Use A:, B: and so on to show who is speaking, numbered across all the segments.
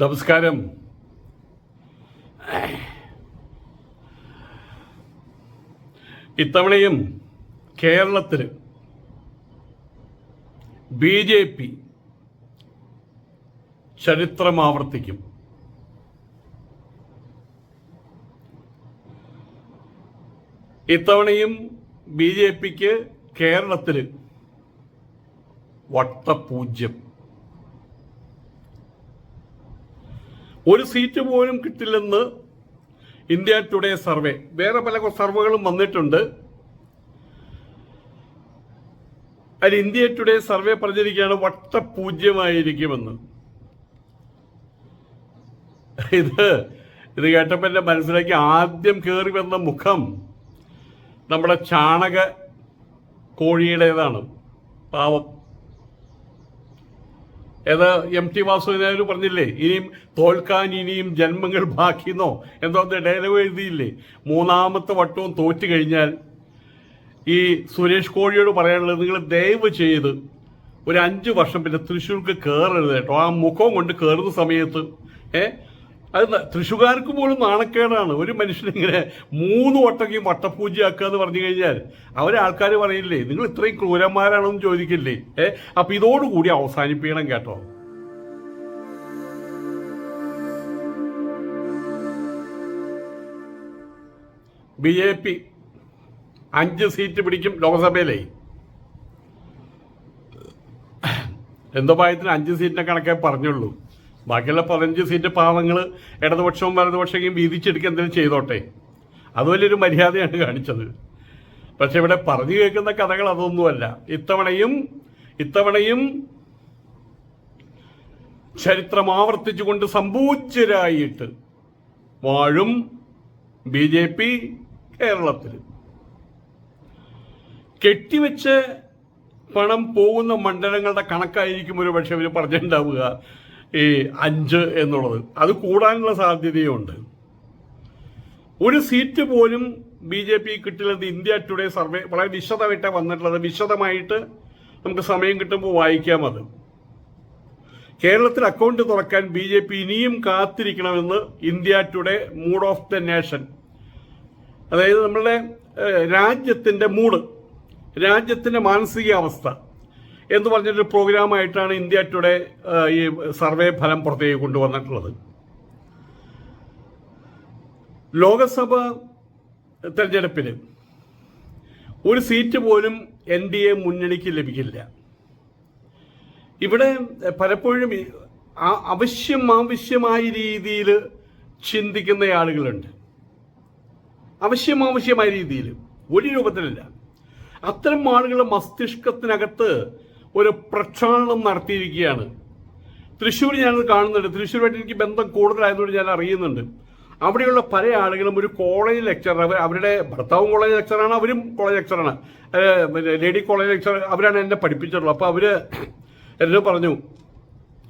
A: നമസ്കാരം. ഇത്തവണയും കേരളത്തിൽ ബി ജെ പി ചരിത്രമാവർത്തിക്കും. ഇത്തവണയും ബി ജെ പിക്ക് കേരളത്തിൽ വട്ടപൂജ്യം. ഒരു സീറ്റ് പോലും കിട്ടില്ലെന്ന് ഇന്ത്യ ടുഡേ സർവേ. വേറെ പല സർവേകളും വന്നിട്ടുണ്ട്. അതിൽ ഇന്ത്യ ടുഡേ സർവേ പറഞ്ഞിരിക്കുകയാണ് വട്ടപൂജ്യമായിരിക്കുമെന്ന്. ഇത് ഇത് കേട്ടപ്പോൾ എന്റെ മനസ്സിലേക്ക് ആദ്യം കയറി വന്ന മുഖം നമ്മുടെ ചാണക കോഴിയുടേതാണ്. പാവം. ഏത് എം ടി വാസുദേവന് പറഞ്ഞില്ലേ ഇനിയും തോൽക്കാൻ ഇനിയും ജന്മങ്ങൾ ബാക്കിന്നോ എന്തോ ഡയലോഗ് എഴുതിയില്ലേ. മൂന്നാമത്തെ വട്ടവും തോറ്റു കഴിഞ്ഞാൽ ഈ സുരേഷ് കോഴിയോട് പറയാനുള്ളത് നിങ്ങൾ ദയവ് ചെയ്ത് ഒരു അഞ്ച് വർഷം പിന്നെ തൃശ്ശൂർക്ക് കയറരുത് കേട്ടോ. ആ മുഖം കൊണ്ട് കയറുന്ന സമയത്ത് ഏ അത് തൃശ്ശുകാർക്ക് പോലും നാണക്കേടാണ്. ഒരു മനുഷ്യനിങ്ങനെ മൂന്ന് വട്ടക്കും വട്ടപൂജയാക്കുക എന്ന് പറഞ്ഞു കഴിഞ്ഞാൽ അവരെ ആൾക്കാർ പറയില്ലേ നിങ്ങൾ ഇത്രയും ക്രൂരന്മാരാണെന്ന് ചോദിക്കില്ലേ? ഏ? അപ്പൊ ഇതോടുകൂടി അവസാനിപ്പിക്കണം കേട്ടോ. ബി ജെ പി അഞ്ച് സീറ്റ് പിടിക്കും ലോക്സഭയിലേ. എന്തോ ഭയത്തിന് അഞ്ച് സീറ്റിനെ കണക്കേ പറഞ്ഞുള്ളൂ. ബാക്കിയുള്ള പതിനഞ്ച് സീറ്റ് പാവങ്ങൾ ഇടതുപക്ഷവും വലതുപക്ഷവും വീതിച്ചെടുക്കുക എന്തെങ്കിലും ചെയ്തോട്ടെ. അത് വലിയൊരു മര്യാദയാണ് കാണിച്ചത്. പക്ഷെ ഇവിടെ പറഞ്ഞു കേൾക്കുന്ന കഥകൾ അതൊന്നുമല്ല. ഇത്തവണയും ഇത്തവണയും ചരിത്രം ആവർത്തിച്ചുകൊണ്ട് സമ്പൂജ്യരായിട്ട് വാഴും ബി ജെ പി കേരളത്തിൽ. കെട്ടിവെച്ച് പണം പോകുന്ന മണ്ഡലങ്ങളുടെ കണക്കായിരിക്കും ഒരു പക്ഷെ ഇവർ പറഞ്ഞിട്ടുണ്ടാവുക. ഈ അഞ്ച് എന്നുള്ളത്. അത് കൂടാനുള്ള സാധ്യതയുണ്ട്. ഒരു സീറ്റ് പോലും ബി ജെ പി കിട്ടില്ലെന്ന് ഇന്ത്യ ടുഡേ സർവേ വളരെ വിശദമായിട്ട് വന്നിട്ടുള്ളത്. വിശദമായിട്ട് നമുക്ക് സമയം കിട്ടുമ്പോൾ വായിക്കാം അത്. കേരളത്തിൽ അക്കൗണ്ട് തുറക്കാൻ ബി ജെ പി ഇനിയും കാത്തിരിക്കണമെന്ന് India Today mood of the nation. അതായത് നമ്മളുടെ രാജ്യത്തിന്റെ മൂഡ് രാജ്യത്തിന്റെ മാനസികാവസ്ഥ. എന്ന് പറഞ്ഞൊരു പ്രോഗ്രാമായിട്ടാണ് ഇന്ത്യ ടുഡേ ഈ സർവേ ഫലം പുറത്തേക്ക് കൊണ്ടുവന്നിട്ടുള്ളത്. ലോകസഭ തെരഞ്ഞെടുപ്പിൽ ഒരു സീറ്റ് പോലും എൻ ഡി എ മുന്നണിക്ക് ലഭിക്കില്ല. ഇവിടെ പലപ്പോഴും ആവശ്യം ആവശ്യമായ രീതിയിൽ ചിന്തിക്കുന്ന ആളുകളുണ്ട്. ആവശ്യം ആവശ്യമായ രീതിയിൽ ഒരു രൂപത്തിലല്ല. അത്തരം ആളുകളുടെ മസ്തിഷ്കത്തിനകത്ത് ഒരു പ്രക്ഷാളനം നടത്തിയിരിക്കുകയാണ്. തൃശ്ശൂർ ഞാൻ കാണുന്നുണ്ട്. തൃശ്ശൂരുമായിട്ട് എനിക്ക് ബന്ധം കൂടുതലായതുകൊണ്ട് ഞാൻ അറിയുന്നുണ്ട്. അവിടെയുള്ള പല ആളുകളും ഒരു കോളേജ് ലെക്ചർ അവർ അവരുടെ ഭർത്താവും കോളേജ് ലെക്ചറാണ് അവരും കോളേജ് ലെക്ചറാണ് ലേഡി കോളേജ് ലെക്ചർ അവരാണ് എന്നെ പഠിപ്പിച്ചിട്ടുള്ളത്. അപ്പോൾ അവർ എന്നോട് പറഞ്ഞു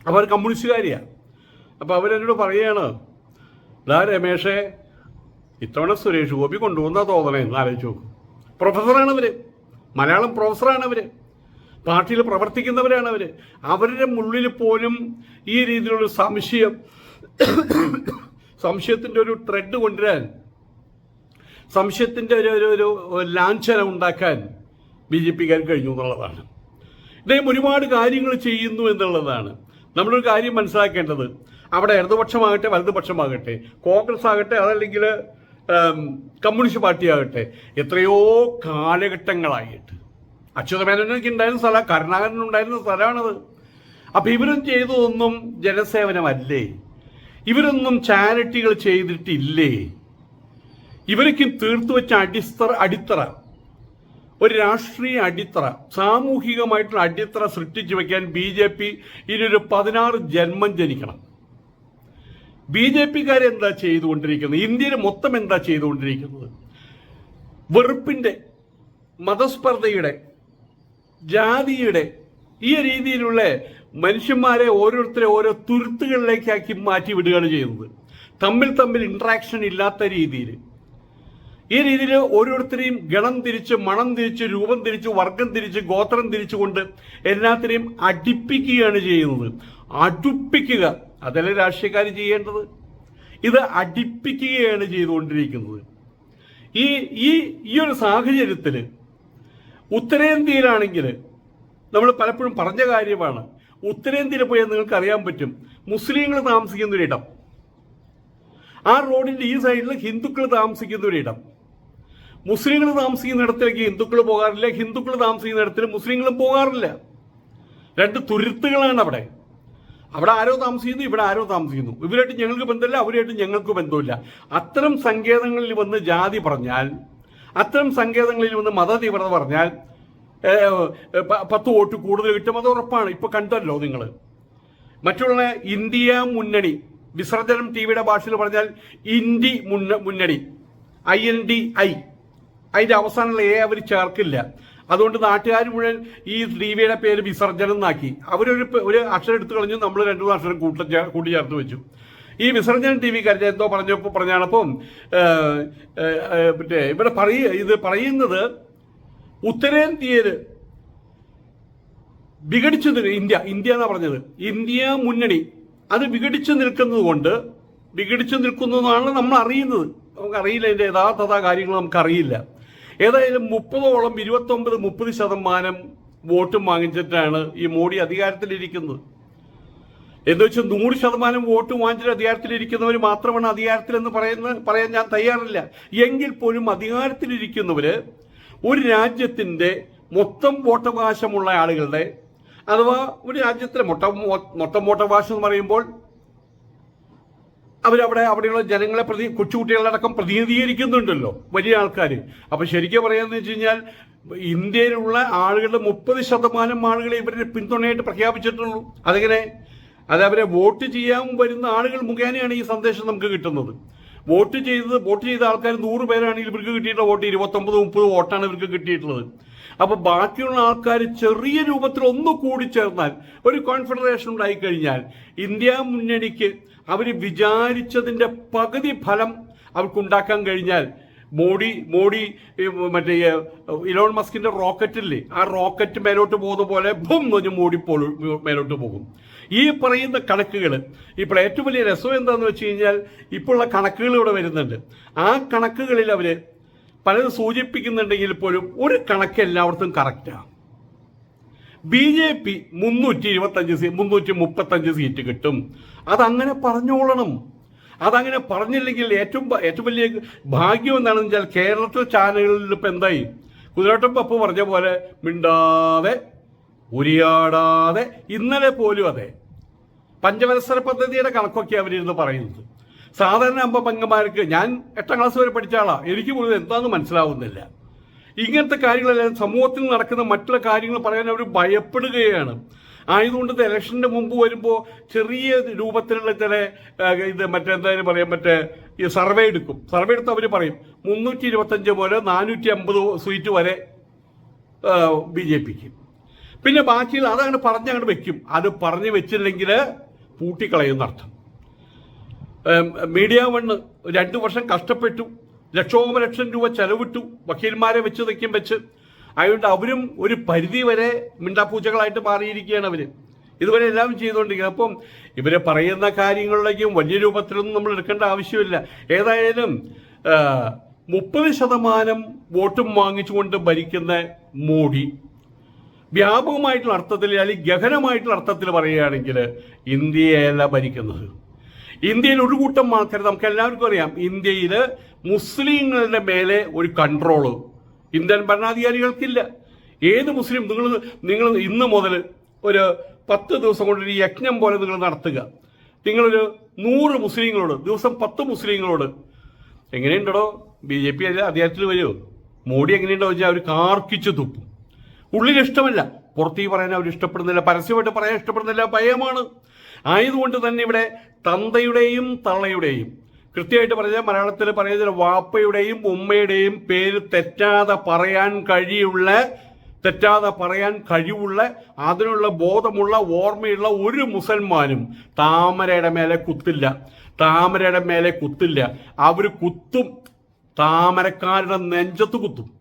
A: അവർ കമ്മ്യൂണിസ്റ്റുകാരിയാണ് അപ്പോൾ അവരെന്നോട് പറയുകയാണ് ഇതാ രമേഷേ ഇത്തവണ സുരേഷ് ഗോപി കൊണ്ടുവന്ന തോന്നണേ എന്ന് ആലോചിച്ച് നോക്കും. പ്രൊഫസറാണ് അവർ മലയാളം പ്രൊഫസറാണ് അവർ. പാർട്ടിയിൽ പ്രവർത്തിക്കുന്നവരാണ് അവർ. അവരുടെ ഉള്ളിൽ പോലും ഈ രീതിയിലുള്ള സംശയം സംശയത്തിന്റെ ഒരു ത്രെഡ് കൊണ്ടുവരാൻ സംശയത്തിന്റെ ഒരു ഒരു ഒരു ലാഞ്ചന ഉണ്ടാക്കാൻ ബി ജെ പിക്കാർ കഴിഞ്ഞു എന്നുള്ളതാണ്. ഇദ്ദേഹം ഒരുപാട് കാര്യങ്ങൾ ചെയ്യുന്നു എന്നുള്ളതാണ്. നമ്മളൊരു കാര്യം മനസ്സിലാക്കേണ്ടത്. അവിടെ ഇടതുപക്ഷമാകട്ടെ വലതുപക്ഷമാകട്ടെ കോൺഗ്രസ് ആകട്ടെ അതല്ലെങ്കിൽ കമ്മ്യൂണിസ്റ്റ് പാർട്ടി ആകട്ടെ എത്രയോ കാലഘട്ടങ്ങളായിട്ട് അച്യുതമേനോനൊക്കെ ഉണ്ടായിരുന്ന സ്ഥലം കരുണാകരൻ ഉണ്ടായിരുന്ന സ്ഥലമാണത്. അപ്പൊ ഇവരും ചെയ്തതൊന്നും ജനസേവനമല്ലേ? ഇവരൊന്നും ചാരിറ്റികൾ ചെയ്തിട്ടില്ലേ? ഇവരൊക്കെ തീർത്തു വെച്ച അടിസ്ഥറ അടിത്തറ. ഒരു രാഷ്ട്രീയ അടിത്തറ. സാമൂഹികമായിട്ടുള്ള അടിത്തറ സൃഷ്ടിച്ചു വെക്കാൻ ബി ജെ പി ഇനിയൊരു പതിനാറ് ജന്മം ജനിക്കണം. ബി ജെ പിക്കാരെ എന്താ ചെയ്തുകൊണ്ടിരിക്കുന്നത്? ഇന്ത്യയിൽ മൊത്തം എന്താ ചെയ്തുകൊണ്ടിരിക്കുന്നത്? വെറുപ്പിന്റെ മതസ്പർദ്ധയുടെ ജാതിയുടെ ഈ രീതിയിലുള്ള മനുഷ്യന്മാരെ ഓരോരുത്തരെ ഓരോ തുരുത്തുകളിലേക്കാക്കി മാറ്റി വിടുകയാണ് ചെയ്യുന്നത്. തമ്മിൽ തമ്മിൽ ഇൻട്രാക്ഷൻ ഇല്ലാത്ത രീതിയിൽ. ഈ രീതിയിൽ ഓരോരുത്തരെയും ഗണം തിരിച്ച് മണം തിരിച്ച് രൂപം തിരിച്ച് വർഗം തിരിച്ച് ഗോത്രം തിരിച്ചുകൊണ്ട് എല്ലാത്തിനെയും അടിപ്പിക്കുകയാണ് ചെയ്യുന്നത്. അടുപ്പിക്കുക. അതല്ലേ രാഷ്ട്രീയക്കാർ ചെയ്യേണ്ടത്? ഇത് അടിപ്പിക്കുകയാണ് ചെയ്തുകൊണ്ടിരിക്കുന്നത്. ഈ ഈ ഈ ഒരു സാഹചര്യത്തിൽ ഉത്തരേന്ത്യയിലാണെങ്കിൽ നമ്മൾ പലപ്പോഴും പറഞ്ഞ കാര്യമാണ്. ഉത്തരേന്ത്യയിൽ പോയാൽ നിങ്ങൾക്ക് അറിയാൻ പറ്റും. മുസ്ലിങ്ങൾ താമസിക്കുന്ന ഇടം ആ റോഡിന്റെ ഈ സൈഡിൽ ഹിന്ദുക്കൾ താമസിക്കുന്ന ഒരിടം മുസ്ലിങ്ങൾ താമസിക്കുന്ന ഇടത്തിലേക്ക് ഹിന്ദുക്കൾ പോകാറില്ല. ഹിന്ദുക്കൾ താമസിക്കുന്ന ഇടത്തിൽ മുസ്ലിങ്ങളും പോകാറില്ല. രണ്ട് തുരുത്തുകളാണ് അവിടെ. അവിടെ ആരോ താമസിക്കുന്നു ഇവിടെ ആരോ താമസിക്കുന്നു. ഇവരായിട്ട് ഞങ്ങൾക്ക് ബന്ധമില്ല അവരായിട്ട് ഞങ്ങൾക്ക് ബന്ധമില്ല. അത്തരം സങ്കേതങ്ങളിൽ വന്ന് ജാതി പറഞ്ഞാൽ അത്തരം സങ്കേതങ്ങളിൽ വന്ന് മതതീവ്രത പറഞ്ഞാൽ പത്ത് വോട്ട് കൂടുതൽ കിട്ടും അത് ഉറപ്പാണ്. ഇപ്പൊ കണ്ടല്ലോ നിങ്ങൾ മറ്റുള്ള ഇന്ത്യ മുന്നണി വിസർജനം ടി വിയുടെ ഭാഷയിൽ പറഞ്ഞാൽ ഇന്ത്യ മുന്ന മുന്നണി ഐ എൻ ഡി ഐ. അതിന്റെ അവസാനമുള്ള എ അവർ ചേർക്കില്ല. അതുകൊണ്ട് നാട്ടുകാർ മുഴുവൻ ഈ ടി പേര് വിസർജനം എന്നാക്കി. അവരൊരു ഒരു അക്ഷരം എടുത്തു കളഞ്ഞു നമ്മൾ രണ്ടു മൂന്ന് അക്ഷരം കൂട്ട കൂട്ടി ചേർത്ത് വെച്ചു. ഈ വിസർജനം ടി വി കാര്യം എന്തോ പറഞ്ഞപ്പോൾ പറഞ്ഞാണപ്പം മറ്റേ ഇവിടെ പറയ ഇത് പറയുന്നത് ഉത്തരേന്ത്യയിൽ വിഘടിച്ചു ഇന്ത്യ ഇന്ത്യ എന്നാ പറഞ്ഞത്. ഇന്ത്യ മുന്നണി. അത് വിഘടിച്ചു നിൽക്കുന്നത് കൊണ്ട് വിഘടിച്ചു നിൽക്കുന്നതാണ് നമ്മൾ അറിയുന്നത്. നമുക്കറിയില്ല അറിയില്ല യഥാർത്ഥത കാര്യങ്ങൾ നമുക്കറിയില്ല. ഏതായാലും മുപ്പതോളം ഇരുപത്തൊമ്പത് മുപ്പത് ശതമാനം വോട്ടും വാങ്ങിച്ചിട്ടാണ് ഈ മോഡി അധികാരത്തിലിരിക്കുന്നത്. എന്ന് വെച്ചാൽ നൂറ് ശതമാനം വോട്ട് വാങ്ങിച്ചിട്ട് അധികാരത്തിലിരിക്കുന്നവർ മാത്രമാണ് അധികാരത്തിലെന്ന് പറയുന്ന പറയാൻ ഞാൻ തയ്യാറില്ല. എങ്കിൽ പോലും അധികാരത്തിലിരിക്കുന്നവർ ഒരു രാജ്യത്തിന്റെ മൊത്തം വോട്ടവകാശമുള്ള ആളുകളുടെ അഥവാ ഒരു രാജ്യത്തിലെ മൊത്തം മൊത്തം വോട്ടവകാശം എന്ന് പറയുമ്പോൾ അവരവിടെ അവിടെയുള്ള ജനങ്ങളെ പ്രതി കൊച്ചുകുട്ടികളടക്കം പ്രതിനിധീകരിക്കുന്നുണ്ടല്ലോ വലിയ ആൾക്കാർ അപ്പൊ ശരിക്കും പറയാന്ന് വെച്ച് കഴിഞ്ഞാൽ ഇന്ത്യയിലുള്ള ആളുകളുടെ മുപ്പത് ശതമാനം ആളുകളെ ഇവരുടെ പിന്തുണയായിട്ട് പ്രഖ്യാപിച്ചിട്ടുള്ളൂ. അതെങ്ങനെ? അത് അവരെ വോട്ട് ചെയ്യാൻ വരുന്ന ആളുകൾ മുഖേനയാണ് ഈ സന്ദേശം നമുക്ക് കിട്ടുന്നത്. വോട്ട് ചെയ്തത് വോട്ട് ചെയ്ത ആൾക്കാർ നൂറ് പേരാണെങ്കിൽ ഇവർക്ക് കിട്ടിയിട്ടുള്ള വോട്ട്. ഇരുപത്തൊമ്പത് മുപ്പത് വോട്ടാണ് ഇവർക്ക് കിട്ടിയിട്ടുള്ളത്. അപ്പൊ ബാക്കിയുള്ള ആൾക്കാർ ചെറിയ രൂപത്തിൽ ഒന്ന് കൂടി ചേർന്നാൽ ഒരു കോൺഫെഡറേഷൻ ഉണ്ടായി കഴിഞ്ഞാൽ ഇന്ത്യ മുന്നണിക്ക് അവർ വിചാരിച്ചതിന്റെ പകുതി ഫലം അവർക്കുണ്ടാക്കാൻ കഴിഞ്ഞാൽ മോഡി മോഡി മറ്റേ ഇലോൺ മസ്കിന്റെ റോക്കറ്റില്ലേ? ആ റോക്കറ്റ് മേലോട്ട് പോകുന്ന പോലെ ഭൂം എന്ന് മോഡി പോലും മേലോട്ട് പോകും. ഈ പറയുന്ന കണക്കുകൾ ഇപ്പോൾ ഏറ്റവും വലിയ രസം എന്താന്ന് വെച്ച് കഴിഞ്ഞാൽ ഇപ്പോഴുള്ള കണക്കുകൾ ഇവിടെ വരുന്നുണ്ട്. ആ കണക്കുകളിൽ അവർ പലതും സൂചിപ്പിക്കുന്നുണ്ടെങ്കിൽ പോലും ഒരു കണക്ക് എല്ലായിടത്തും കറക്റ്റാണ് ബി ജെ പി മുന്നൂറ്റി ഇരുപത്തഞ്ച് സീ മുന്നൂറ്റി മുപ്പത്തഞ്ച് സീറ്റ് കിട്ടും. അതങ്ങനെ പറഞ്ഞോളണം. അതങ്ങനെ പറഞ്ഞില്ലെങ്കിൽ ഏറ്റവും ഏറ്റവും വലിയ ഭാഗ്യം എന്താണെന്ന് വെച്ചാൽ കേരളത്തിലെ ചാനലുകളിൽ ഇപ്പം എന്തായി? കുതിരട്ടം പപ്പ് പറഞ്ഞ പോലെ മിണ്ടാതെ ഉരിയാടാതെ ഇന്നലെ പോലും അതെ. പഞ്ചവത്സര പദ്ധതിയുടെ കണക്കൊക്കെ അവരിരുന്ന് പറയുന്നത്. സാധാരണ അമ്പ പങ്കന്മാർക്ക് ഞാൻ എട്ടാം ക്ലാസ് വരെ പഠിച്ച എനിക്ക് പോലും എന്താണെന്ന് മനസ്സിലാവുന്നില്ല. ഇങ്ങനത്തെ കാര്യങ്ങളെല്ലാം സമൂഹത്തിൽ നടക്കുന്ന മറ്റുള്ള കാര്യങ്ങൾ പറയാൻ അവർ ഭയപ്പെടുകയാണ്. ആയതുകൊണ്ട് ഇലക്ഷന്റെ മുമ്പ് വരുമ്പോൾ ചെറിയ രൂപത്തിലുള്ള ചില ഇത് മറ്റെന്തായാലും പറയാം മറ്റേ ഈ സർവേ എടുക്കും. സർവേ എടുത്ത് അവർ പറയും മുന്നൂറ്റി ഇരുപത്തഞ്ച് മുതൽ നാനൂറ്റി അമ്പത് സീറ്റ് വരെ ബി ജെ പിക്ക്. പിന്നെ ബാക്കിയുള്ള അതങ്ങോട്ട് അങ്ങനെ വെക്കും. അത് പറഞ്ഞു വെച്ചില്ലെങ്കിൽ പൂട്ടിക്കളയുന്ന അർത്ഥം. ഏം, മീഡിയ വണ്ണ് രണ്ടു വർഷം കഷ്ടപ്പെട്ടു. ലക്ഷോപലക്ഷം രൂപ ചെലവിട്ടു. വക്കീൽമാരെ വെച്ച് നിൽക്കും വെച്ച്. അതുകൊണ്ട് അവരും ഒരു പരിധി വരെ മിണ്ടാപ്പൂച്ചകളായിട്ട് മാറിയിരിക്കുകയാണ് അവർ. ഇതുവരെ എല്ലാം ചെയ്തുകൊണ്ടിരിക്കുന്നത്. അപ്പം ഇവരെ പറയുന്ന കാര്യങ്ങളിലേക്കും വലിയ രൂപത്തിലൊന്നും നമ്മൾ എടുക്കേണ്ട ആവശ്യമില്ല. ഏതായാലും മുപ്പത് ശതമാനം വോട്ടും വാങ്ങിച്ചുകൊണ്ട് ഭരിക്കുന്ന മോഡി. വ്യാപകമായിട്ടുള്ള അർത്ഥത്തിൽ അല്ലെങ്കിൽ ഗഹനമായിട്ടുള്ള അർത്ഥത്തിൽ പറയുകയാണെങ്കിൽ ഇന്ത്യയല്ല ഭരിക്കുന്നത്. ഇന്ത്യയിൽ ഒരു കൂട്ടം ആൾക്കാർ നമുക്ക് എല്ലാവർക്കും അറിയാം. ഇന്ത്യയിൽ മുസ്ലിങ്ങളുടെ മേലെ ഒരു കൺട്രോൾ ഇന്ത്യൻ ഭരണാധികാരികൾക്കില്ല. ഏത് മുസ്ലിം നിങ്ങൾ നിങ്ങൾ ഇന്ന് മുതൽ ഒരു പത്ത് ദിവസം കൊണ്ട് ഒരു യജ്ഞം പോലെ നിങ്ങൾ നടത്തുക. നിങ്ങളൊരു നൂറ് മുസ്ലിങ്ങളോട് ദിവസം പത്ത് മുസ്ലിങ്ങളോട് എങ്ങനെയുണ്ടോ ബി ജെ പി അധികാരത്തിൽ വരുമോ മോഡി എങ്ങനെയുണ്ടോ? വെച്ചാൽ അവർ കാർക്കിച്ചു തുപ്പും. ഉള്ളിൽ ഇഷ്ടമല്ല പുറത്തേക്ക് പറയാൻ അവർ ഇഷ്ടപ്പെടുന്നില്ല പരസ്യമായിട്ട് പറയാൻ ഇഷ്ടപ്പെടുന്നില്ല ഭയമാണ്. ആയതുകൊണ്ട് തന്നെ ഇവിടെ തന്തയുടെയും തള്ളയുടെയും കൃത്യമായിട്ട് പറഞ്ഞാൽ മലയാളത്തിൽ പറയുന്ന വാപ്പയുടെയും ഉമ്മയുടെയും പേര് തെറ്റാതെ പറയാൻ കഴിയുള്ള തെറ്റാതെ പറയാൻ കഴിവുള്ള അതിനുള്ള ബോധമുള്ള ഓർമ്മയുള്ള ഒരു മുസൽമാനും താമരയുടെ മേലെ കുത്തില്ല. താമരയുടെ മേലെ കുത്തില്ല. അവർ കുത്തും. താമരക്കാരുടെ നെഞ്ചത്ത് കുത്തും.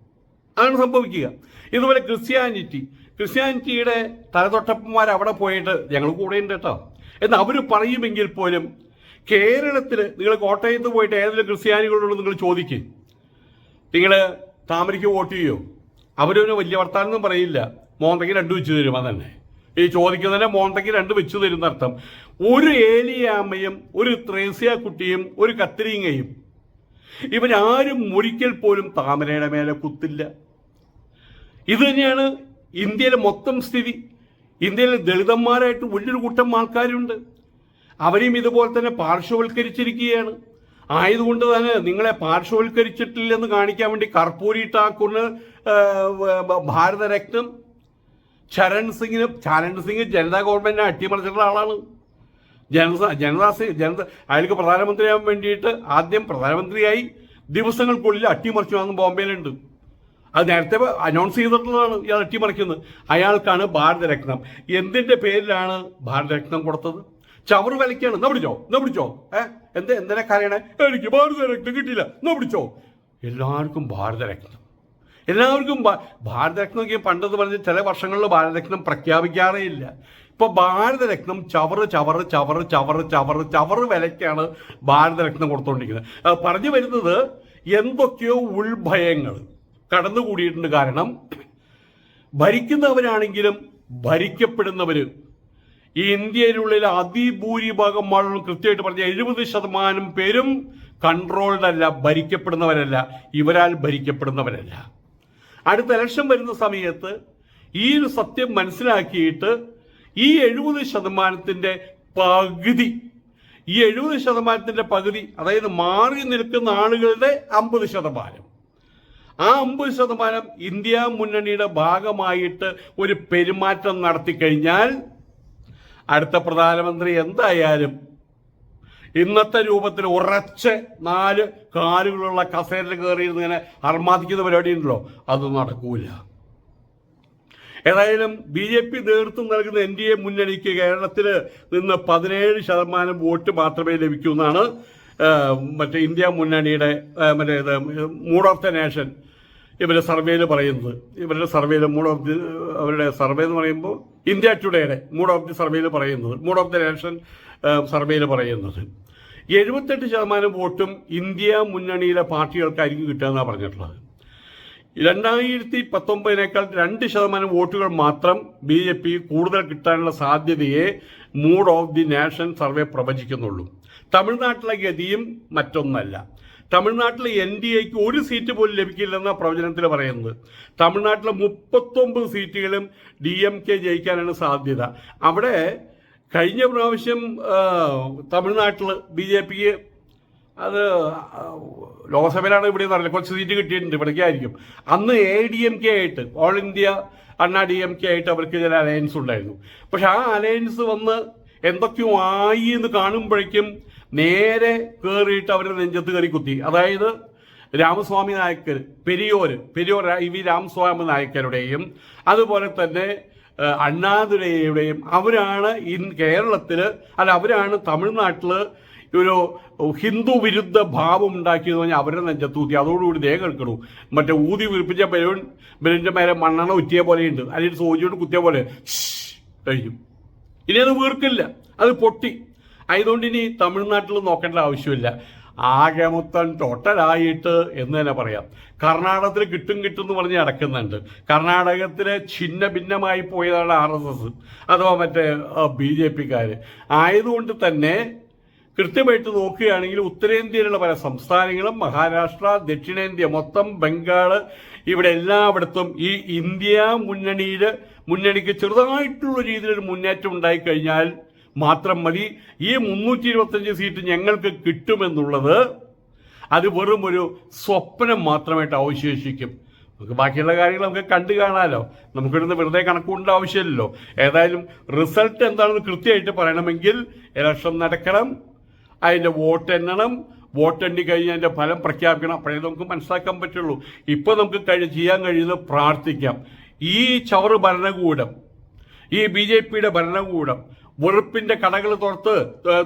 A: അതാണ് സംഭവിക്കുക. ഇതുപോലെ ക്രിസ്ത്യാനിറ്റി. ക്രിസ്ത്യാനിറ്റിയുടെ തലതൊട്ടപ്പന്മാർ അവിടെ പോയിട്ട് ഞങ്ങൾ കൂടെ ഉണ്ട് കേട്ടോ. എന്ന് അവർ പറയുമെങ്കിൽ പോലും കേരളത്തിൽ നിങ്ങൾ കോട്ടയത്ത് പോയിട്ട് ഏതെങ്കിലും ക്രിസ്ത്യാനികളോട് നിങ്ങൾ ചോദിക്കും. നിങ്ങൾ താമരയ്ക്ക് വോട്ട് ചെയ്യോ? അവരൊരു വലിയ വർത്താനൊന്നും പറയില്ല. മോന്തയ്ക്ക് രണ്ട് വെച്ച് തരും അതന്നെ. ഈ ചോദിക്കുന്നതിനെ മോന്തയ്ക്ക് രണ്ട് വെച്ച് തരും അർത്ഥം ഒരു ഏലിയാമ്മയും ഒരു ത്രേസ്യ കുട്ടിയും ഒരു കത്തിരിങ്ങയും ഇവരാരും ഒരിക്കൽ പോലും താമരയുടെ മേലെ കുത്തില്ല. ഇത് തന്നെയാണ് ഇന്ത്യയിലെ മൊത്തം സ്ഥിതി. ഇന്ത്യയിൽ ദളിതന്മാരായിട്ട് വലിയൊരു കൂട്ടം ആൾക്കാരുണ്ട്. അവരെയും ഇതുപോലെ തന്നെ പാർശ്വവൽക്കരിച്ചിരിക്കുകയാണ്. ആയതുകൊണ്ട് തന്നെ നിങ്ങളെ പാർശ്വവൽക്കരിച്ചിട്ടില്ലെന്ന് കാണിക്കാൻ വേണ്ടി കർപ്പൂരി ഠാക്കൂറിന് ഭാരതരത്നം ചരൺ സിംഗിന് ചരൺ സിംഗ് ജനതാ ഗവൺമെന്റിനെ അട്ടിമറിച്ചിട്ടുള്ള ആളാണ്. ജനത ജനതാ സിംഗ് ജനത അയാൾക്ക് പ്രധാനമന്ത്രിയാകാൻ വേണ്ടിയിട്ട് ആദ്യം പ്രധാനമന്ത്രിയായി ദിവസങ്ങൾക്കുള്ളിൽ അട്ടിമറിച്ചു വന്ന് ബോംബെയിലുണ്ട്. അത് നേരത്തെ അനൗൺസ് ചെയ്തിട്ടുള്ളതാണ് ഇയാൾ അട്ടിമറിക്കുന്നത് അയാൾക്കാണ് ഭാരതരത്നം. എന്തിന്റെ പേരിലാണ് ഭാരതരത്നം കൊടുത്തത്? ചവറ് വിലക്കാണ് എന്നാ പിടിച്ചോ? ഏഹ് എന്ത് എന്തിനെ കരയണേ? എനിക്ക് ഭാരതരത്നം കിട്ടിയില്ല. എന്നാ പിടിച്ചോ? എല്ലാവർക്കും ഭാരതരത്നം. എല്ലാവർക്കും ഭാരതരത്നം പണ്ടെന്ന് പറഞ്ഞ് ചില വർഷങ്ങളിൽ ഭാരതരത്നം പ്രഖ്യാപിക്കാറേ ഇല്ല. ഇപ്പൊ ഭാരതരത്നം ചവറ് ചവറ് ചവറ് ചവറ് ചവറ് ചവറ് വിലക്കാണ് ഭാരതരത്നം കൊടുത്തുകൊണ്ടിരിക്കുന്നത് പറഞ്ഞു വരുന്നത് എന്തൊക്കെയോ ഉൾഭയങ്ങൾ. കടന്നുകൂടിയിട്ടുണ്ട് കാരണം ഭരിക്കുന്നവരാണെങ്കിലും ഭരിക്കപ്പെടുന്നവര് ഈ ഇന്ത്യയിലുള്ളിൽ അതിഭൂരിഭാഗം ആളുകളും കൃത്യമായിട്ട് പറഞ്ഞ എഴുപത് ശതമാനം പേരും കൺട്രോൾഡ് അല്ല ഭരിക്കപ്പെടുന്നവരല്ല. ഇവരാൽ ഭരിക്കപ്പെടുന്നവരല്ല. അടുത്ത ഇലക്ഷൻ വരുന്ന സമയത്ത് ഈ ഒരു സത്യം മനസ്സിലാക്കിയിട്ട് ഈ എഴുപത് ശതമാനത്തിന്റെ പകുതി ഈ എഴുപത് ശതമാനത്തിന്റെ പകുതി അതായത് മാറി നിൽക്കുന്ന ആളുകളുടെ അമ്പത് ശതമാനം. ആ അമ്പത് ശതമാനം ഇന്ത്യ മുന്നണിയുടെ ഭാഗമായിട്ട് ഒരു പെരുമാറ്റം നടത്തി കഴിഞ്ഞാൽ അടുത്ത പ്രധാനമന്ത്രി എന്തായാലും ഇന്നത്തെ രൂപത്തിൽ ഉറച്ച് നാല് കാലുകളുള്ള കസേരയിൽ കയറിയിരുന്ന് ഇങ്ങനെ അർമാദിക്കുന്ന പരിപാടി ഉണ്ടല്ലോ അത് നടക്കൂല. ഏതായാലും ബി ജെ പി നേതൃത്വം നൽകുന്ന എൻ ഡി എ മുന്നണിക്ക് കേരളത്തിൽ നിന്ന് പതിനേഴ് ശതമാനം വോട്ട് മാത്രമേ ലഭിക്കൂ എന്നാണ് മറ്റേ ഇന്ത്യ മുന്നണിയുടെ മറ്റേ മൂഡ് ഓഫ് ദ നേഷൻ ഇവരുടെ സർവേയിൽ പറയുന്നത്. ഇവരുടെ സർവേയിൽ മൂഡ് ഓഫ് ദി അവരുടെ സർവേ എന്ന് പറയുമ്പോൾ ഇന്ത്യ ടുഡേയുടെ മൂഡ് ഓഫ് ദി സർവേയിൽ പറയുന്നത്. മൂഡ് ഓഫ് ദി നേഷൻ സർവേയിൽ പറയുന്നത്. എഴുപത്തെട്ട് ശതമാനം വോട്ടും ഇന്ത്യ മുന്നണിയിലെ പാർട്ടികൾക്കായിരിക്കും കിട്ടുക എന്നാണ് പറഞ്ഞിട്ടുള്ളത്. രണ്ടായിരത്തി പത്തൊമ്പതിനേക്കാൾ രണ്ട് ശതമാനം വോട്ടുകൾ മാത്രം ബി ജെ പി കൂടുതൽ കിട്ടാനുള്ള സാധ്യതയെ mood of the nation survey പ്രവചിക്കുന്നുള്ളൂ. തമിഴ്നാട്ടിലെ ഗതിയും മറ്റൊന്നല്ല. തമിഴ്നാട്ടിലെ എൻ ഡി എക്ക് ഒരു സീറ്റ് പോലും ലഭിക്കില്ലെന്ന പ്രവചനത്തിൽ പറയുന്നത്. തമിഴ്നാട്ടിലെ മുപ്പത്തൊമ്പത് സീറ്റുകളും ഡി എം കെ ജയിക്കാനാണ് സാധ്യത. അവിടെ കഴിഞ്ഞ പ്രാവശ്യം തമിഴ്നാട്ടിൽ ബി ജെ പിക്ക് അത് ലോക്സഭയിലാണ് ഇവിടെ അറിയില്ല കുറച്ച് സീറ്റ് കിട്ടിയിട്ടുണ്ട്. ഇവിടേക്ക് ആയിരിക്കും. അന്ന് എ ഡി എം കെ ആയിട്ട് all India Anna D M K ആയിട്ട് അവർക്ക് ചില അലയൻസ് ഉണ്ടായിരുന്നു. പക്ഷെ ആ അലയൻസ് വന്ന് എന്തൊക്കെയോ ആയി എന്ന് കാണുമ്പോഴേക്കും നേരെ കയറിയിട്ട് അവരുടെ നെഞ്ചത്ത് കയറി കുത്തി. അതായത് രാമസ്വാമി നായക്കർ പെരിയോര് പെരിയോർ ഇ വി രാമസ്വാമി നായക്കരുടെയും അതുപോലെ തന്നെ അണ്ണാതുരയുടെയും അവരാണ് ഇൻ കേരളത്തിൽ അല്ല അവരാണ് തമിഴ്നാട്ടിൽ ഒരു ഹിന്ദു വിരുദ്ധ ഭാവം ഉണ്ടാക്കിയെന്ന് പറഞ്ഞാൽ അവരുടെ ഊതി അതോടുകൂടി ദേഹം എടുക്കണു. മറ്റേ ഊതി വിളിപ്പിച്ച ബലൂൺ ബലൂണിന്റെ മേലെ മണ്ണെണ്ണ ഉറ്റിയ പോലെയുണ്ട്. അല്ലെങ്കിൽ സോജിയോട് കുത്തിയ പോലെ കഴിഞ്ഞു ഇനി അത് വീർക്കില്ല. അത് പൊട്ടി. ആയതുകൊണ്ട് ഇനി തമിഴ്നാട്ടിൽ നോക്കേണ്ട ആവശ്യമില്ല. ആകെ മൊത്തം ടോട്ടലായിട്ട് എന്ന് തന്നെ പറയാം. കർണാടകത്തിൽ കിട്ടും കിട്ടും എന്ന് പറഞ്ഞ് നടക്കുന്നുണ്ട്. കർണാടകത്തിലെ ഛിന്ന ഭിന്നമായി പോയതാണ് ആർ എസ് എസ് അഥവാ മറ്റേ ബി ജെ പിക്കാർ ആയതുകൊണ്ട് തന്നെ കൃത്യമായിട്ട് നോക്കുകയാണെങ്കിൽ ഉത്തരേന്ത്യയിലുള്ള പല സംസ്ഥാനങ്ങളും മഹാരാഷ്ട്ര ദക്ഷിണേന്ത്യ മൊത്തം ബംഗാൾ ഇവിടെ എല്ലായിടത്തും ഈ ഇന്ത്യ മുന്നണിയിൽ മുന്നണിക്ക് ചെറുതായിട്ടുള്ള രീതിയിലൊരു മുന്നേറ്റം ഉണ്ടായിക്കഴിഞ്ഞാൽ മാത്രം മതി. ഈ മുന്നൂറ്റി ഇരുപത്തഞ്ച് സീറ്റ് ഞങ്ങൾക്ക് കിട്ടുമെന്നുള്ളത് അത് വെറും ഒരു സ്വപ്നം മാത്രമായിട്ട് അവശേഷിക്കും. നമുക്ക് ബാക്കിയുള്ള കാര്യങ്ങൾ നമുക്ക് കണ്ടു കാണാമല്ലോ നമുക്കിടുന്ന് വെറുതെ കണക്കുകൊണ്ട് ആവശ്യമില്ലല്ലോ. ഏതായാലും റിസൾട്ട് എന്താണെന്ന് കൃത്യമായിട്ട് പറയണമെങ്കിൽ ഇലക്ഷൻ നടക്കണം. അതിന്റെ വോട്ട് എണ്ണണം. വോട്ട് എണ്ണി കഴിഞ്ഞ് അതിന്റെ ഫലം പ്രഖ്യാപിക്കണം. അപ്പോഴേ നമുക്ക് മനസ്സിലാക്കാൻ പറ്റുള്ളൂ. ഇപ്പോൾ നമുക്ക് കഴി ചെയ്യാൻ കഴിയുന്നത് പ്രാർത്ഥിക്കാം. ഈ ചവറ് ഭരണകൂടം ഈ ബി ജെ പിയുടെ ഭരണകൂടം വെറുപ്പിന്റെ കടകൾ തുറത്ത്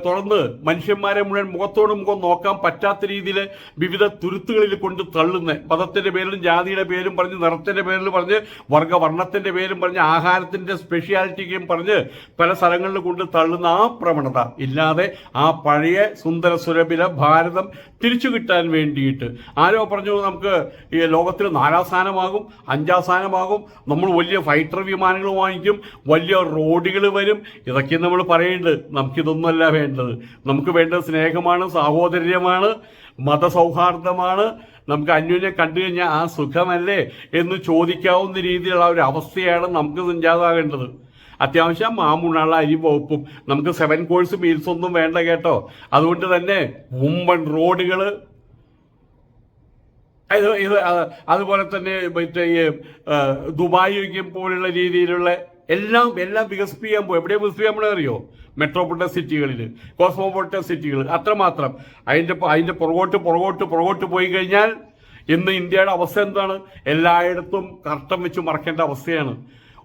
A: തുറന്ന് മനുഷ്യന്മാരെ മുഴുവൻ മുഖത്തോട് മുഖം നോക്കാൻ പറ്റാത്ത രീതിയിൽ വിവിധ തുരുത്തുകളിൽ കൊണ്ട് തള്ളുന്ന. മതത്തിന്റെ പേരിലും ജാതിയുടെ പേരും പറഞ്ഞ് നിറത്തിന്റെ പേരിൽ പറഞ്ഞ് വർഗവർണത്തിന്റെ പേരും പറഞ്ഞ് ആഹാരത്തിന്റെ സ്പെഷ്യാലിറ്റിക്കും പറഞ്ഞ് പല സ്ഥലങ്ങളിൽ കൊണ്ട് തള്ളുന്ന ആ പ്രവണത. ഇല്ലാതെ ആ പഴയ സുന്ദര സുരഭില ഭാരതം തിരിച്ചു കിട്ടാൻ വേണ്ടിയിട്ട്. ആരോ പറഞ്ഞു നമുക്ക് ഈ ലോകത്തിൽ നാലാം സ്ഥാനമാകും അഞ്ചാം സ്ഥാനമാകും നമ്മൾ വലിയ ഫൈറ്റർ വിമാനങ്ങൾ വാങ്ങിക്കും വലിയ റോഡുകൾ വരും. ഇതൊക്കെ നമ്മൾ പറയേണ്ടത്. നമുക്കിതൊന്നുമല്ല വേണ്ടത്. നമുക്ക് വേണ്ടത് സ്നേഹമാണ് സാഹോദര്യമാണ് മതസൗഹാർദ്ദമാണ്. നമുക്ക് അന്യോന്യം കണ്ടു കഴിഞ്ഞാൽ ആ സുഖമല്ലേ എന്ന് ചോദിക്കാവുന്ന രീതിയിലുള്ള ഒരു അവസ്ഥയാണ് നമുക്ക് സഞ്ചാതാകേണ്ടത് അത്യാവശ്യം മാമുണ്ണാള അരി വകുപ്പും നമുക്ക് സെവൻ കോഴ്സ് മീൽസ് ഒന്നും വേണ്ട കേട്ടോ. അതുകൊണ്ട് തന്നെ മുമ്പൻ റോഡുകൾ ഇത് ഇത് അതുപോലെ തന്നെ മറ്റേ ആ, പോലുള്ള രീതിയിലുള്ള എല്ലാം എല്ലാം വികസിപ്പിക്കാൻ പോകും. എവിടെ വികസിപ്പിക്കാൻ നമ്മളെ അറിയോ? മെട്രോപൊളിറ്റൻ സിറ്റികളിൽ കോസ്മോപൊളിറ്റൻ സിറ്റികൾ അത്രമാത്രം. അതിന്റെ അതിന്റെ പുറകോട്ട് പുറകോട്ട് പുറകോട്ട് പോയി കഴിഞ്ഞാൽ ഇന്ന് ഇന്ത്യയുടെ അവസ്ഥ എന്താണ്? എല്ലായിടത്തും കർട്ടം വെച്ച് മറക്കേണ്ട അവസ്ഥയാണ്.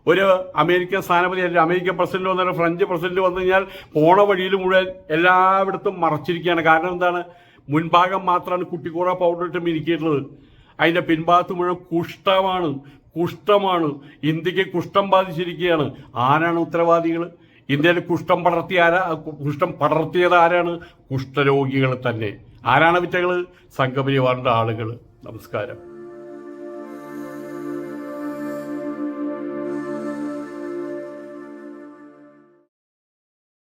A: ഒരു അമേരിക്കൻ സ്ഥാനപതി അല്ലെങ്കിൽ അമേരിക്കൻ പ്രസിഡന്റ് വന്നാൽ ഫ്രഞ്ച് പ്രസിഡന്റ് വന്നു കഴിഞ്ഞാൽ പോണ വഴിയിൽ മുഴുവൻ എല്ലായിടത്തും മറച്ചിരിക്കുകയാണ്. കാരണം എന്താണ്? മുൻഭാഗം മാത്രമാണ് കുട്ടിക്കൂറ പൗഡർ ഇട്ട് മിരിക്കിയിട്ടുള്ളത് അതിന്റെ പിൻഭാഗത്ത് മുഴുവൻ കുഷ്ഠമാണ്. കുഷ്ഠമാണ്. ഇന്ത്യയ്ക്ക് കുഷ്ഠം ബാധിച്ചിരിക്കുകയാണ്. ആരാണ് ഉത്തരവാദികൾ? ഇന്ത്യയിൽ കുഷ്ഠം പടർത്തിയ ആരാ കുഷ്ഠം പടർത്തിയത് ആരാണ്? കുഷ്ഠരോഗികൾ തന്നെ. ആരാണ് വിറ്റകൾ സംഘപരിവാറിന്റെ ആളുകൾ നമസ്കാരം.